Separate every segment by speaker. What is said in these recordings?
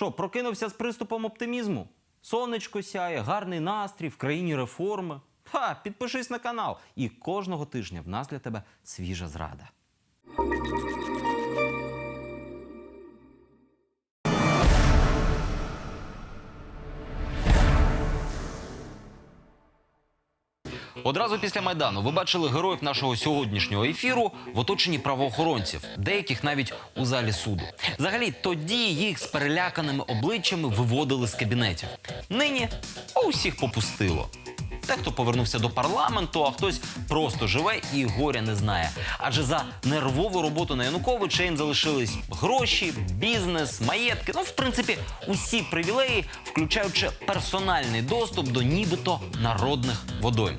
Speaker 1: Що, прокинувся з приступом оптимізму? Сонечко сяє, гарний настрій, в країні реформи. Ха, підпишись на канал. І кожного тижня в нас для тебе свіжа зрада. Одразу після майдану ви бачили героїв нашого сьогоднішнього ефіру в оточенні правоохоронців, деяких навіть у залі суду. Взагалі, тоді їх з переляканими обличчями виводили з кабінетів. Нині усіх попустило. Дехто повернувся до парламенту, а хтось просто живе і горя не знає. Адже за нервову роботу на Януковича їм залишились гроші, бізнес, маєтки. Ну, в принципі, усі привілеї, включаючи персональний доступ до нібито народних водойм.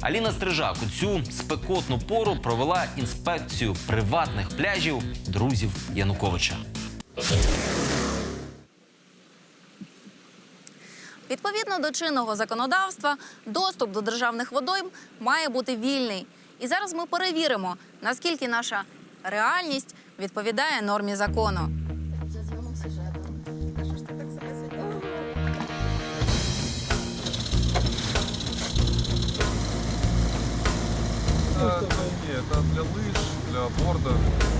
Speaker 1: Аліна Стрижак у цю спекотну пору провела інспекцію приватних пляжів друзів Януковича.
Speaker 2: Відповідно до чинного законодавства, доступ до державних водойм має бути вільний. І зараз ми перевіримо, наскільки наша реальність відповідає нормі закону.
Speaker 3: Это, не, это для лыж, для борда.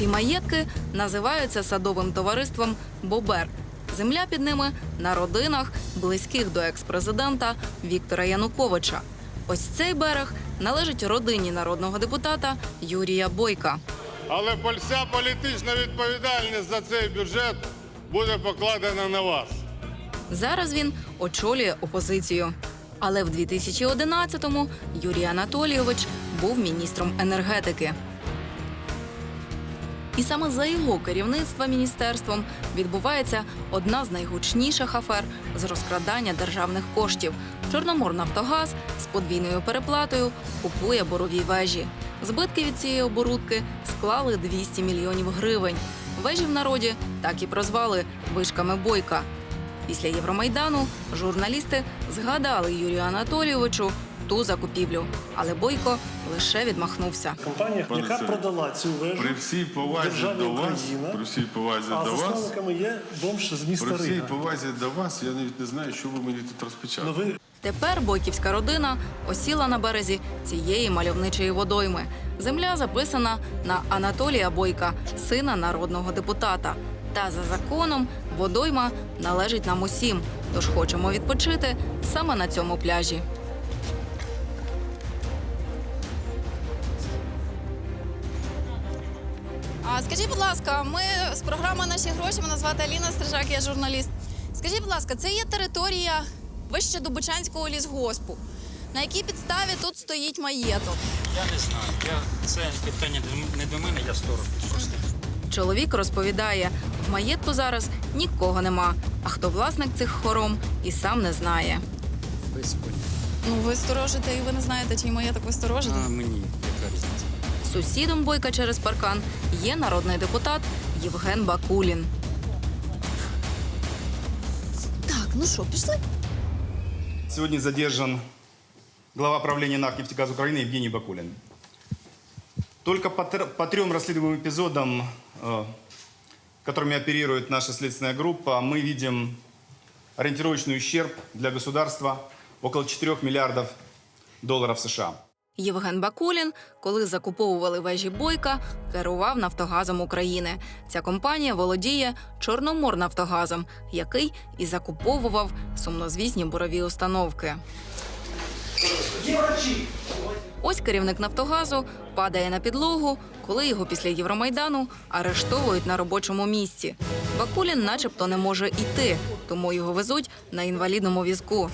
Speaker 2: Ці маєтки називаються садовим товариством Бобер. Земля під ними на родинах, близьких до екс-президента Віктора Януковича. Ось цей берег належить родині народного депутата Юрія Бойка.
Speaker 4: Але вся політична відповідальність за цей бюджет буде покладена на вас.
Speaker 2: Зараз він очолює опозицію. Але в 2011-му Юрій Анатолійович був міністром енергетики. І саме за його керівництва міністерством відбувається одна з найгучніших афер з розкрадання державних коштів. Чорноморнафтогаз з подвійною переплатою купує борові вежі. Збитки від цієї оборудки склали 200 мільйонів гривень. Вежі в народі так і прозвали вишками бойка. Після Євромайдану журналісти згадали Юрію Анатолійовичу ту закупівлю, але Бойко лише відмахнувся.
Speaker 5: Компанія,
Speaker 3: Пане
Speaker 5: яка
Speaker 3: Сергію,
Speaker 5: продала цю вежу
Speaker 3: При всій повазі
Speaker 5: державі
Speaker 3: до вас,
Speaker 5: Україна,
Speaker 3: при всій повазі
Speaker 5: а
Speaker 3: до вас,
Speaker 5: засновниками є бомж з міста
Speaker 3: при всій
Speaker 5: Рига.
Speaker 3: повазі до вас, я навіть не знаю, що ви мені тут розпочали.
Speaker 5: Ну, ви
Speaker 2: Тепер бойківська родина осіла на березі цієї мальовничої водойми. Земля записана на Анатолія Бойка, сина народного депутата. Та за законом водойма належить нам усім. Тож хочемо відпочити саме на цьому пляжі. Скажіть, будь ласка, ми з програми Наші гроші мене звати Аліна Стрижак, я журналіст. Скажіть, будь ласка, це є територія вище Дубочанського лісгоспу. На якій підставі тут стоїть маєток?
Speaker 6: Я не знаю. Я це питання не до мене, я сторож просто.
Speaker 2: Чоловік розповідає, в маєтку зараз нікого нема. А хто власник цих хором і сам не знає.
Speaker 6: Без поняття.
Speaker 2: Ну, ви сторожите і ви не знаєте, чий маєток ви сторожите.
Speaker 6: А мені?
Speaker 2: Сусідом бойка через паркан є народний депутат Євген Бакулін. Так, ну що, пішли?
Speaker 7: Сегодня задержан глава правления НАК «Нефтегаз Украины» Евгений Бакулин. Только по, тр- по трем расследуемым эпизодам, э, которыми оперирует наша следственная группа, мы видим ориентировочный ущерб для государства около 4 миллиардов долларов США.
Speaker 2: Євген Бакулін, коли закуповували вежі бойка, керував Нафтогазом України. Ця компанія володіє Чорноморнафтогазом, який і закуповував сумнозвісні бурові установки. Ось керівник Нафтогазу падає на підлогу, коли його після Євромайдану арештовують на робочому місці. Бакулін, начебто, не може йти, тому його везуть на інвалідному візку.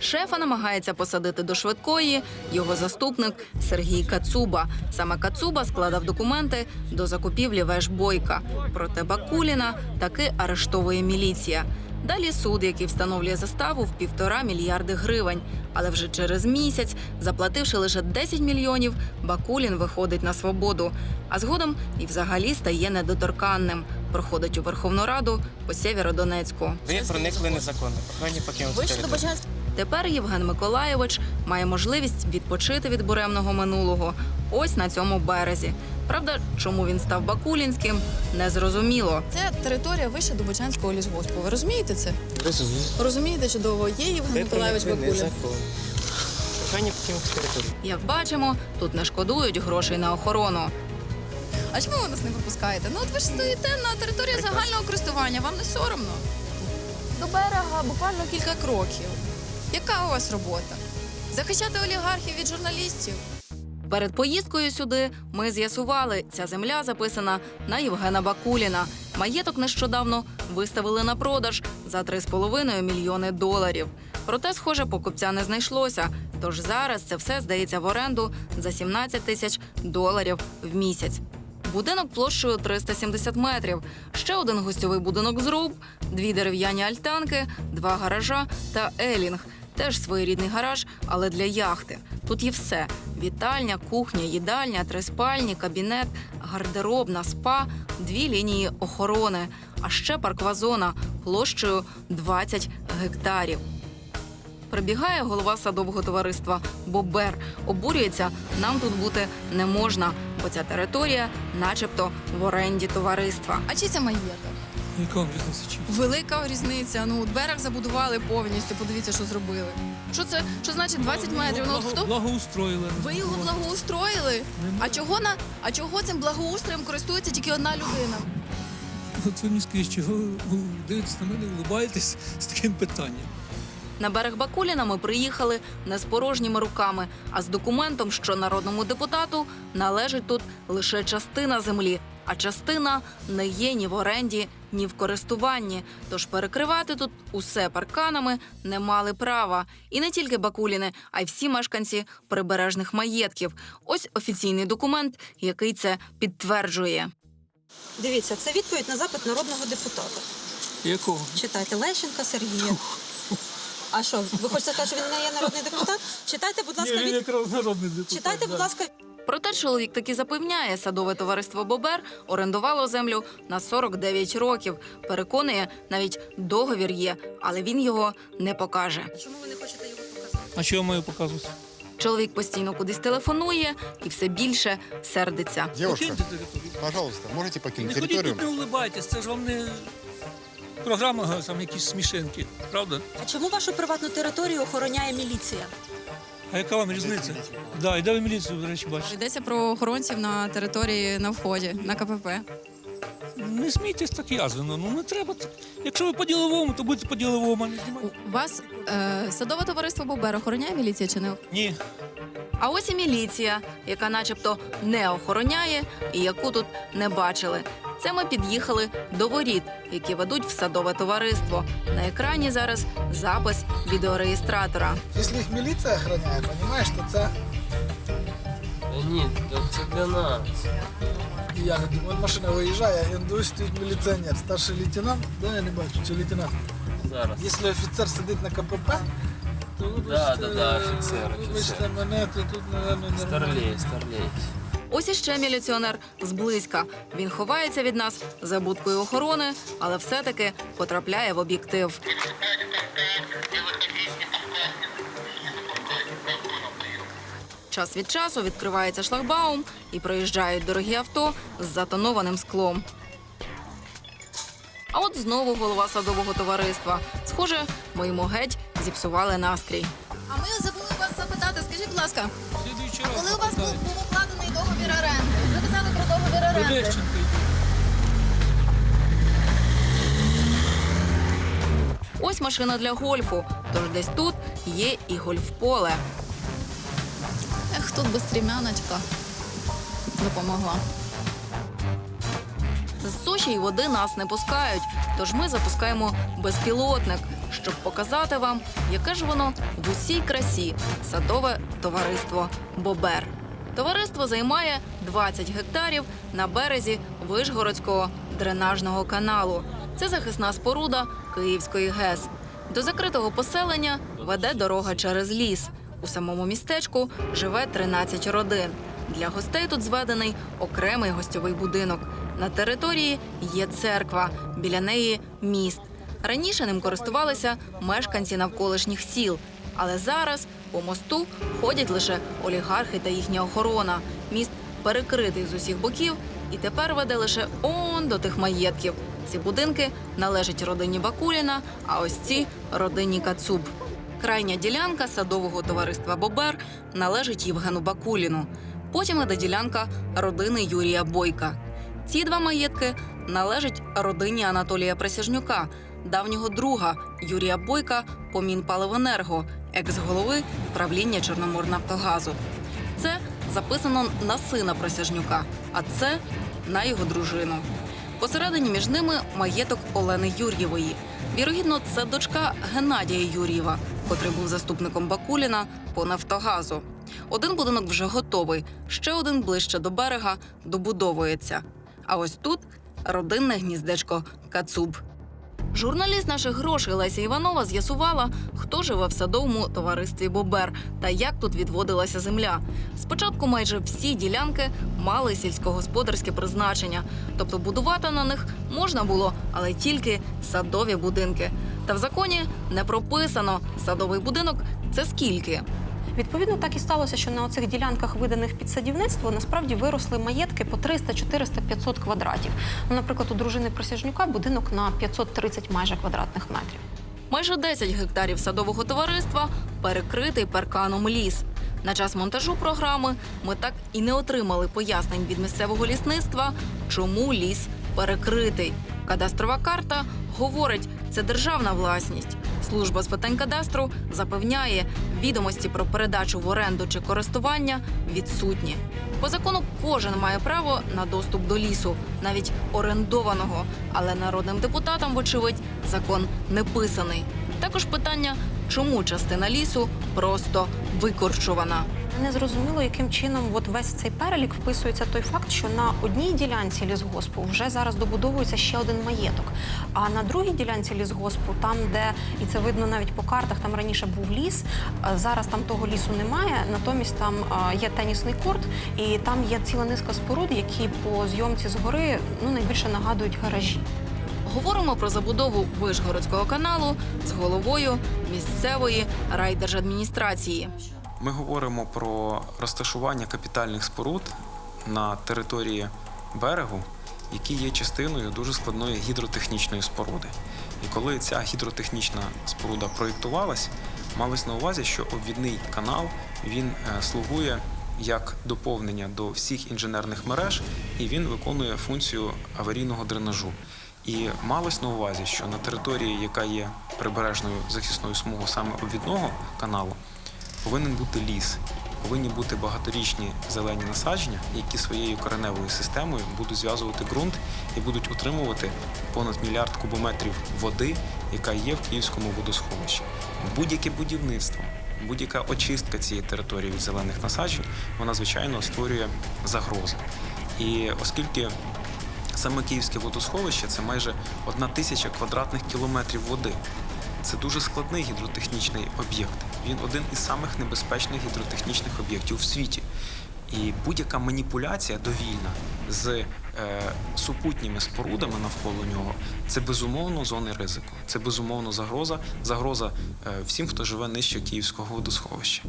Speaker 2: Шефа намагається посадити до швидкої його заступник Сергій Кацуба. Саме Кацуба складав документи до закупівлі веж бойка. Проте Бакуліна таки арештовує міліція. Далі суд, який встановлює заставу в півтора мільярди гривень. Але вже через місяць, заплативши лише 10 мільйонів, Бакулін виходить на свободу. А згодом і взагалі стає недоторканним. Проходить у Верховну Раду по Сєвєродонецьку.
Speaker 8: Ви проникли незаконно. Прохання покинути територію.
Speaker 2: Тепер Євген Миколаєвич має можливість відпочити від буремного минулого ось на цьому березі. Правда, чому він став Бакулінським, незрозуміло.
Speaker 8: Це територія вище Дубочанського лісгоспу. Ви розумієте це? Розумієте чудово. Є Євген
Speaker 9: покинутых территорий.
Speaker 2: Як бачимо, тут не шкодують грошей на охорону.
Speaker 8: А чому ви нас не випускаєте? Ну от ви ж стоїте на території загального користування, вам не соромно. До берега буквально кілька кроків. Яка у вас робота? Захищати олігархів від журналістів?
Speaker 2: Перед поїздкою сюди ми з'ясували, ця земля записана на Євгена Бакуліна. Маєток нещодавно виставили на продаж за 3,5 мільйони доларів. Проте, схоже, покупця не знайшлося. Тож зараз це все здається в оренду за 17 тисяч доларів в місяць. Будинок площею 370 метрів, ще один гостьовий будинок з руб, дві дерев'яні альтанки, два гаража та елінг. Теж своєрідний гараж, але для яхти. Тут є все: вітальня, кухня, їдальня, три спальні, кабінет, гардеробна, спа, дві лінії охорони, а ще паркова зона площею 20 гектарів. Прибігає голова садового товариства Бобер. Обурюється, нам тут бути не можна, бо ця територія, начебто, в оренді товариства.
Speaker 8: А чи це маєток?
Speaker 5: Яка різниця? Чи?
Speaker 8: Велика різниця. Ну, берег забудували повністю. Подивіться, що зробили. Що це? Що значить 20 метрів? Ну хто?
Speaker 5: Благоустроїли.
Speaker 8: Ви його благоустроїли? А чого на а чого цим благоустроєм користується тільки одна людина?
Speaker 5: От ви мені скажіть, чого ви дивитесь на мене, улибаєтесь з таким питанням?
Speaker 2: На берег Бакуліна ми приїхали не з порожніми руками, а з документом, що народному депутату належить тут лише частина землі, а частина не є ні в оренді, ні в користуванні. Тож перекривати тут усе парканами не мали права. І не тільки Бакуліни, а й всі мешканці прибережних маєтків. Ось офіційний документ, який це підтверджує.
Speaker 10: Дивіться, це відповідь на запит народного депутата.
Speaker 5: Якого?
Speaker 10: Читайте Лещенка Сергія. А що, ви хочете сказати, що він не є народний депутат? Читайте, будь ласка,
Speaker 5: Ні, він
Speaker 10: від...
Speaker 5: якраз народний депутат.
Speaker 10: читайте, будь
Speaker 5: да.
Speaker 10: ласка,
Speaker 2: Проте чоловік таки запевняє, садове товариство Бобер орендувало землю на 49 років. Переконує, навіть договір є, але він його не покаже.
Speaker 10: чому ви не хочете його показати?
Speaker 5: А що я маю показувати?
Speaker 2: Чоловік постійно кудись телефонує і все більше сердиться.
Speaker 11: Девушка,
Speaker 5: Покиньте територію.
Speaker 11: пожалуйста, можете
Speaker 5: Не
Speaker 11: покинуть
Speaker 5: ходіть
Speaker 11: территорию?
Speaker 5: тут, не улибайтесь, це ж вам не програма, там якісь смішинки, правда?
Speaker 10: А чому вашу приватну територію охороняє міліція?
Speaker 5: А яка вам різниця? Да, і де ви міліцію, до речі, бачите?
Speaker 8: Йдеться про охоронців на території на вході, на КПП.
Speaker 5: Не смійтесь так язвено, ну не треба так. Якщо ви по-діловому, то будьте по-діловому, а не
Speaker 8: У вас е, садове товариство Бобер охороняє міліція чи не?
Speaker 5: Ні.
Speaker 2: А ось і міліція, яка, начебто, не охороняє і яку тут не бачили. Це ми під'їхали до воріт, які ведуть в садове товариство. На екрані зараз запис відеореєстратора.
Speaker 12: Якщо їх міліція охороняє, розумієш, то це
Speaker 9: Ні, це для нас.
Speaker 12: я думаю, машина виїжджає, я дивлюсь, стоїть міліціонер, старший лейтенант, да, я не бачу, чи лейтенант.
Speaker 9: Зараз.
Speaker 12: Якщо офіцер сидить на КПП, то вибачте,
Speaker 9: Да, да, да, офіцер,
Speaker 12: вибачте
Speaker 9: офіцер.
Speaker 12: мене, то тут, мабуть, не
Speaker 9: Старлей, старлей.
Speaker 2: Ось іще міліціонер зблизька. Він ховається від нас за будкою охорони, але все-таки потрапляє в об'єктив. Час від часу відкривається шлагбаум і проїжджають дорогі авто з затонованим склом. А от знову голова садового товариства. Схоже, ми йому геть зіпсували настрій.
Speaker 8: А ми забули вас запитати. Скажіть, будь ласка, а коли у вас був, договір оренди? Ви казали про договір оренди.
Speaker 2: Ось машина для гольфу. Тож десь тут є і гольфполе.
Speaker 8: Ех, тут би стрімяночка допомогла.
Speaker 2: З суші й води нас не пускають, тож ми запускаємо безпілотник, щоб показати вам, яке ж воно в усій красі садове товариство Бобер. Товариство займає 20 гектарів на березі Вишгородського дренажного каналу. Це захисна споруда Київської ГЕС. До закритого поселення веде дорога через ліс. У самому містечку живе 13 родин. Для гостей тут зведений окремий гостьовий будинок. На території є церква, біля неї міст. Раніше ним користувалися мешканці навколишніх сіл, Але зараз по мосту ходять лише олігархи та їхня охорона. Міст перекритий з усіх боків і тепер веде лише он до тих маєтків. Ці будинки належать родині Бакуліна, а ось ці родині Кацуб. Крайня ділянка садового товариства Бобер належить Євгену Бакуліну. Потім іде ділянка родини Юрія Бойка. Ці два маєтки належать родині Анатолія Присяжнюка, давнього друга Юрія Бойка по Мінпаливенерго, екс-голови правління Чорноморнафтогазу. Це записано на сина Присяжнюка, а це на його дружину. Посередині між ними маєток Олени Юр'євої. Вірогідно, це дочка Геннадія Юр'єва, котрий був заступником Бакуліна по Нафтогазу. Один будинок вже готовий, ще один ближче до берега добудовується. А ось тут родинне гніздечко Кацуб. Журналіст наших грошей Леся Іванова з'ясувала, хто живе в садовому товаристві Бобер та як тут відводилася земля. Спочатку майже всі ділянки мали сільськогосподарське призначення, тобто будувати на них можна було, але тільки садові будинки. Та в законі не прописано садовий будинок це скільки.
Speaker 10: Відповідно, так і сталося, що на оцих ділянках, виданих під садівництво, насправді виросли маєтки по 300, 400, 500 квадратів. Ну, наприклад, у дружини Присяжнюка будинок на 530 майже квадратних метрів.
Speaker 2: Майже 10 гектарів садового товариства перекритий парканом ліс. На час монтажу програми ми так і не отримали пояснень від місцевого лісництва, чому ліс перекритий. Кадастрова карта говорить, це державна власність. Служба з питань кадастру запевняє, відомості про передачу в оренду чи користування відсутні. По закону кожен має право на доступ до лісу, навіть орендованого. Але народним депутатам, вочевидь, закон не писаний. Також питання, чому частина лісу просто викорчувана.
Speaker 10: Не зрозуміло, яким чином от весь цей перелік вписується той факт, що на одній ділянці лісгоспу вже зараз добудовується ще один маєток. А на другій ділянці лісгоспу, там, де і це видно навіть по картах, там раніше був ліс. е, Зараз там того лісу немає. Натомість там е, є тенісний корт, і там є ціла низка споруд, які по зйомці згори ну найбільше нагадують гаражі.
Speaker 2: Говоримо про забудову Вишгородського каналу з головою місцевої райдержадміністрації.
Speaker 11: Ми говоримо про розташування капітальних споруд на території берегу, які є частиною дуже складної гідротехнічної споруди. І коли ця гідротехнічна споруда проєктувалась, малось на увазі, що обвідний канал він е, слугує як доповнення до всіх інженерних мереж, і він виконує функцію аварійного дренажу. І малось на увазі, що на території, яка є прибережною захисною смугою саме обвідного каналу, повинен бути ліс, повинні бути багаторічні зелені насадження, які своєю кореневою системою будуть зв'язувати ґрунт і будуть утримувати понад мільярд кубометрів води, яка є в Київському водосховищі. Будь-яке будівництво, будь-яка очистка цієї території від зелених насаджень, вона звичайно створює загрози. І оскільки Саме Київське водосховище це майже одна тисяча квадратних кілометрів води. Це дуже складний гідротехнічний об'єкт. Він один із самих небезпечних гідротехнічних об'єктів у світі. І будь-яка маніпуляція довільна з е, супутніми спорудами навколо нього це безумовно зони ризику. Це безумовно загроза, загроза е, всім, хто живе нижче Київського водосховища.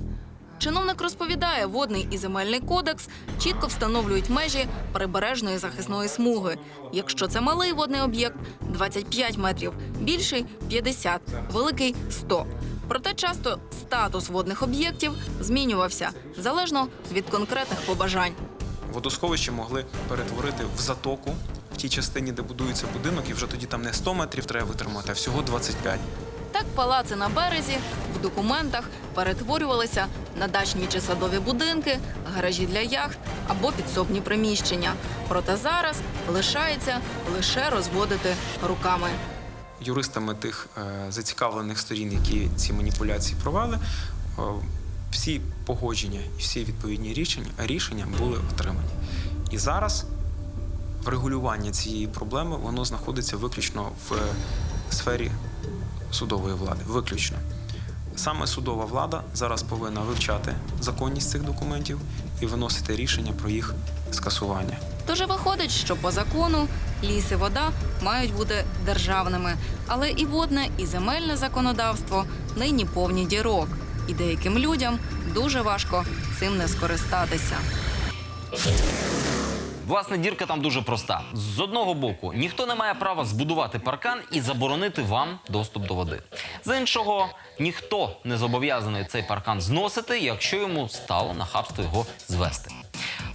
Speaker 2: Чиновник розповідає, водний і земельний кодекс чітко встановлюють межі прибережної захисної смуги. Якщо це малий водний об'єкт 25 метрів, більший 50, великий 100. Проте часто статус водних об'єктів змінювався залежно від конкретних побажань.
Speaker 11: Водосховище могли перетворити в затоку в тій частині, де будується будинок, і вже тоді там не 100 метрів треба витримати, а всього 25.
Speaker 2: Так палаци на березі в документах перетворювалися на дачні чи садові будинки, гаражі для яхт або підсобні приміщення. Проте зараз лишається лише розводити руками.
Speaker 11: Юристами тих е, зацікавлених сторін, які ці маніпуляції провели, е, всі погодження і всі відповідні рішення, рішення були отримані. І зараз врегулювання цієї проблеми воно знаходиться виключно в е, сфері судової влади. Виключно. Саме судова влада зараз повинна вивчати законність цих документів і виносити рішення про їх скасування.
Speaker 2: Тож виходить, що по закону ліс і вода мають бути державними, але і водне, і земельне законодавство нині повні дірок. і деяким людям дуже важко цим не скористатися.
Speaker 1: Власне, дірка там дуже проста. З одного боку, ніхто не має права збудувати паркан і заборонити вам доступ до води. З іншого, ніхто не зобов'язаний цей паркан зносити, якщо йому стало нахабство його звести.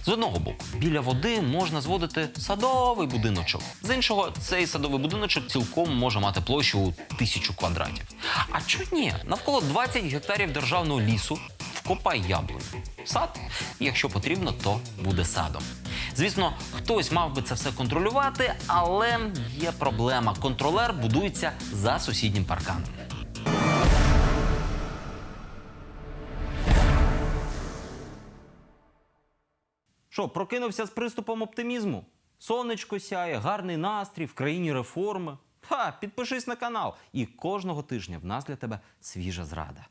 Speaker 1: З одного боку, біля води можна зводити садовий будиночок. З іншого, цей садовий будиночок цілком може мати площу у тисячу квадратів. А чуть ні, навколо 20 гектарів державного лісу вкопай яблуню. Сад, якщо потрібно, то буде садом. Звісно, хтось мав би це все контролювати, але є проблема. Контролер будується за сусіднім парканом. Що, прокинувся з приступом оптимізму? Сонечко сяє, гарний настрій, в країні реформи. Ха, підпишись на канал, і кожного тижня в нас для тебе свіжа зрада.